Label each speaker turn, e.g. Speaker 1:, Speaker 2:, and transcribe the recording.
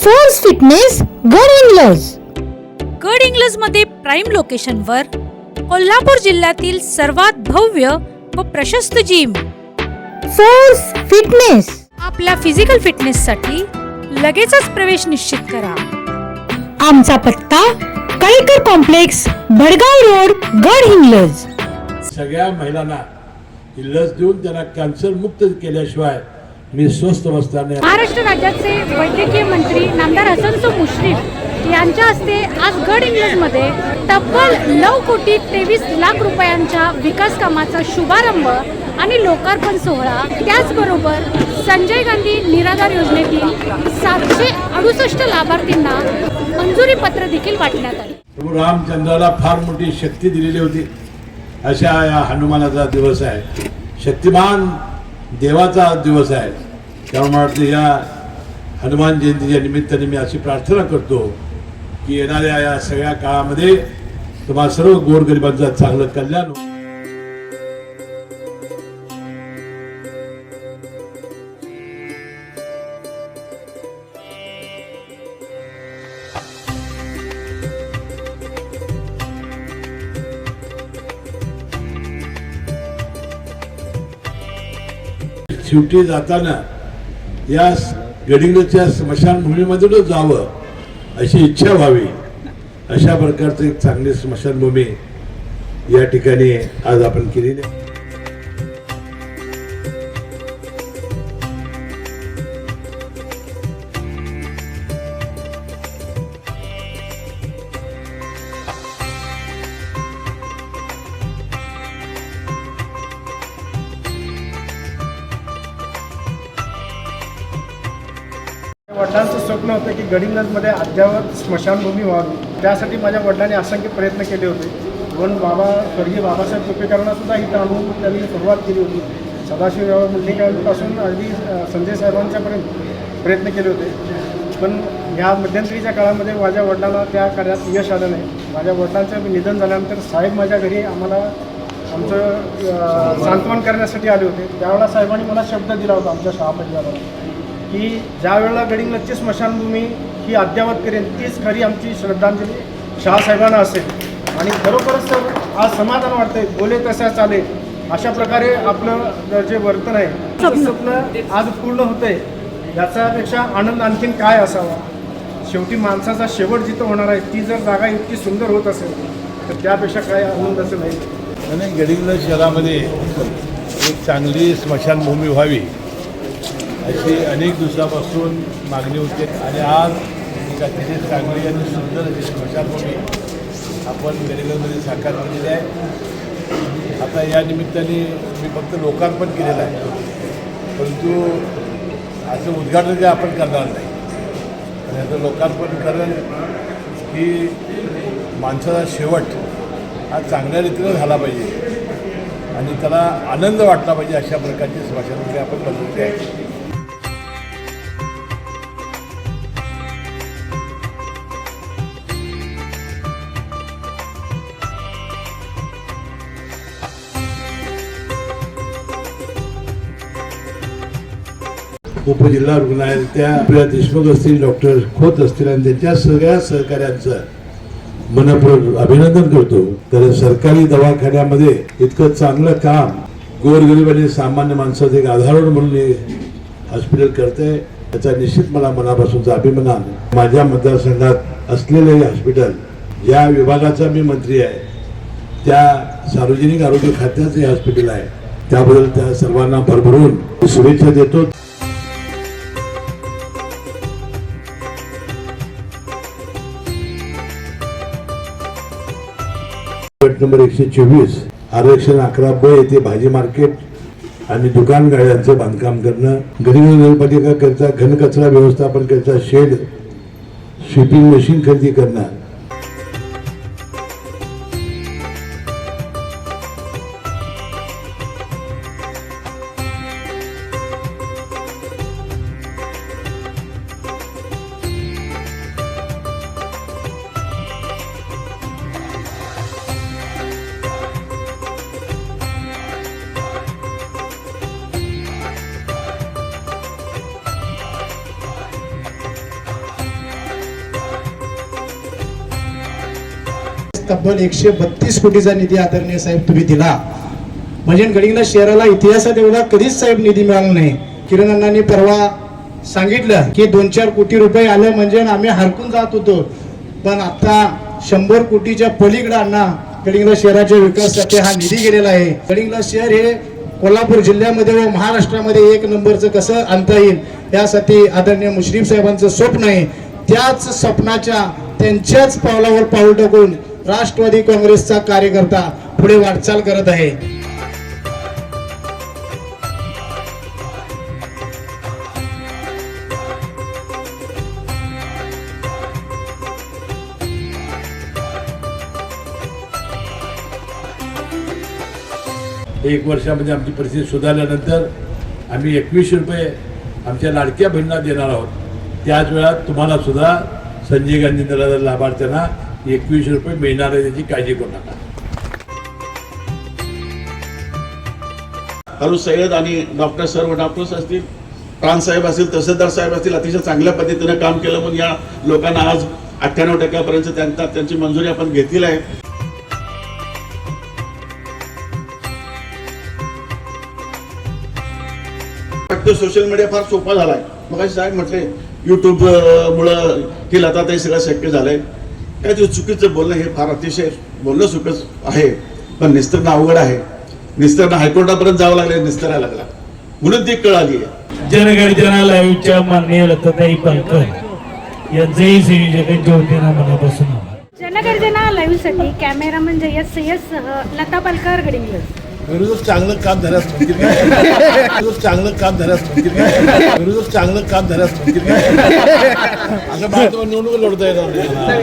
Speaker 1: Force fitness गड इंग्लज
Speaker 2: गड इंग्लजमध्ये prime लोकेशनवर कोल्हापूर जिल्ह्यातील सर्वात भव्य व प्रशस्त जिम
Speaker 1: फोर्स फिटनेस
Speaker 2: आपल्या फिजिकल फिटनेससाठी लगेचच प्रवेश निश्चित करा.
Speaker 1: आमचा पत्ता कळीकर कॉम्प्लेक्स भडगाव रोड गड इंग्लज
Speaker 3: सगळ्या महिलांना ही लस देऊन त्यांना कॅन्सर मुक्त केल्याशिवाय मी स्वस्थ बसताना
Speaker 2: महाराष्ट्र राज्याचे वैद्यकीय मंत्री नामदार हसनसो मुश्रीफ यांच्या हस्ते आज गड इंग्लजमध्ये तब्बल नऊ कोटी तेवीस लाख रुपयांच्या विकास कामाचा शुभारंभ आणि लोकार्पण सोहळा. त्याचबरोबर संजय गांधी निराधार योजनेतील सातशे अडुसष्ट लाभार्थींना मंजुरी पत्र देखील वाटण्यात आले.
Speaker 3: प्रभू रामचंद्राला फार मोठी शक्ती दिलेली होती. अशा या हनुमानाचा दिवस आहे. शक्तिमान देवाचा दिवस आहे. त्यामुळे वाटतं या हनुमान जयंतीच्या निमित्ताने मी अशी प्रार्थना करतो की येणाऱ्या या सगळ्या काळामध्ये तुम्हाला सर्व गोरगरिबांचं चांगलं कल्याण शेवटी जाताना या गडिंगच्या स्मशानभूमीमधूनच जावं अशी इच्छा व्हावी. अशा प्रकारचं एक चांगली स्मशानभूमी या ठिकाणी आज आपण केलेली आहे.
Speaker 4: वडिलांचं स्वप्न होतं की गडिंगजमध्ये अद्यावत स्मशानभूमी व्हावी. त्यासाठी माझ्या वडिलांनी असंख्य प्रयत्न केले होते. पण बाबा स्वर्गीय बाबासाहेब कुपेकरांना सुद्धा इथं आणून त्यांनी सुरुवात केली होती. सदाशिव मुंडेकरांपासून अगदी संजय साहेबांच्यापर्यंत प्रयत्न केले होते. पण ह्या मध्यंतरीच्या काळामध्ये माझ्या वडिलांना त्या कार्यात यश आलं नाही. माझ्या वडिलांचं निधन झाल्यानंतर साहेब माझ्या घरी आम्हाला आमचं सांत्वन करण्यासाठी आले होते. त्यावेळेला साहेबांनी मला शब्द दिला होता आमच्या शहा परिवाराला. की ज्या वेळेला गडिंग्लजची स्मशानभूमी ही अद्यावत करेन तीच खरी आमची श्रद्धांजली शहासाहेबांना असेल. आणि खरोखरच सर आज समाधान वाटतंय बोले तसा चाले अशा प्रकारे आपलं जे वर्तन आहे ते स्वप्न आज पूर्ण होतंय. याच्यापेक्षा आनंद आणखीन काय असावा? शेवटी माणसाचा शेवट जिथं होणार आहे ती जर जागा इतकी सुंदर होत असेल तर त्यापेक्षा काय आनंद असं नाही.
Speaker 3: आणि गडिंग्लज शहरामध्ये एक चांगली स्मशानभूमी व्हावी. अशी अनेक दिवसापासून मागणी होती आणि आज एक अतिशय चांगली आणि सुंदर अशी स्मशानभूमी आपण गडिंग्लजमध्ये साकार केलेली आहे. आता या निमित्ताने मी फक्त लोकार्पण केलेलं आहे. परंतु असं उद्घाटन काय आपण करणार नाही. आणि याचं लोकार्पण करणं की माणसाचा शेवट हा चांगल्या रीतीनं झाला पाहिजे. आणि त्याला आनंद वाटला पाहिजे अशा प्रकारची स्मशानभूमी आपण बनवली आहे. उपजिल्हा रुग्णालयातल्या आपल्या देशमुख असतील डॉक्टर खोत असतील आणि त्यांच्या सगळ्या सहकाऱ्यांचं मनपूर्वक अभिनंदन करतो. कारण सरकारी दवाखान्यामध्ये इतकं चांगलं काम गोरगरीब आणि सामान्य माणसाचं एक आधार म्हणून हॉस्पिटल करते त्याचा निश्चित मला मनापासूनचा अभिमान. माझ्या मतदारसंघात असलेलं हे हॉस्पिटल या विभागाचा मी मंत्री आहे. त्या सार्वजनिक आरोग्य खात्याचं हे हॉस्पिटल आहे. त्याबद्दल त्या सर्वांना भरभरून शुभेच्छा देतो. गट नंबर एकशे चोवीस आरक्षण अकरा ब येथे भाजी मार्केट आणि दुकान गाड्यांचं बांधकाम करणं गरीब नगरपालिका करता घनकचरा व्यवस्थापन करता शेड स्वीपिंग मशीन खरेदी करणं
Speaker 5: तब्बल एकशे बत्तीस कोटीचा निधी आदरणीय साहेब तुम्ही दिला. म्हणजे गडिंगला शहराला इतिहासात एवढा कधीच साहेब निधी मिळाला नाही. किरण अण्णांनी परवा सांगितलं की दोन चार कोटी रुपये आले म्हणजे आम्ही हरकून जात होतो. पण आता शंभर कोटीच्या पलीकडे अण्णा गडिंगला शहराच्या विकासासाठी हा निधी गेलेला आहे. गडिंगला शहर हे कोल्हापूर जिल्ह्यामध्ये व महाराष्ट्रामध्ये एक नंबरचं कसं आणता येईल यासाठी आदरणीय मुश्रीफ साहेबांचं स्वप्न आहे. त्याच स्वप्नाच्या त्यांच्याच पावलावर पाऊल टाकून राष्ट्रवादी काँग्रेसचा कार्यकर्ता पुढे वाटचाल करत आहे.
Speaker 3: एक वर्षामध्ये आमची परिस्थिती सुधारल्यानंतर आम्ही एकवीसशे रुपये आमच्या लाडक्या बहिणींना देणार आहोत. त्याच वेळात तुम्हाला सुद्धा संजय गांधी निराधार लाभार्थ्यांना एकवीसशे रुपये मिळणार आहे त्याची काळजी करू नका.
Speaker 6: हरू सय्यद आणि डॉक्टर सर्व डॉक्टर्स असतील प्राणसाहेब असतील तहसीलदार साहेब असतील अतिशय चांगल्या पद्धतीने काम केलं म्हणून या लोकांना आज अठ्ठ्याण्णव टक्क्यापर्यंत त्यांना त्यांची मंजुरी आपण घेतील आहे. सोशल मीडिया फार सोपा झालाय. मग साहेब म्हटले युट्यूब मुळे केलं लता ते सगळं शक्य झालंय. काय ते चुकीचं बोलणं हे फार अतिशय बोलणं चुकच आहे पण निस्तरणं अवघड आहे. निस्तरणं हायकोर्टापर्यंत जावं लागलं निस्तरायला लागला. म्हणून ती कळाली आहे
Speaker 7: जनगर्जना लाईव्हच्या माननीय लताताई पालकर यांचेही संयोजकांच्या वतीनं मनापासून
Speaker 2: जनगर्जना लाईव्हसाठी कॅमेरामन जयस सय्यदसह लता पालकर
Speaker 3: विरोधक चांगलं काम झाल्यास म्हणतील काय विरोधक चांगलं काम झाल्यास म्हणतील विरोधक चांगलं काम म्हणतील काय असं भारतावर निवडणूक लढता येणार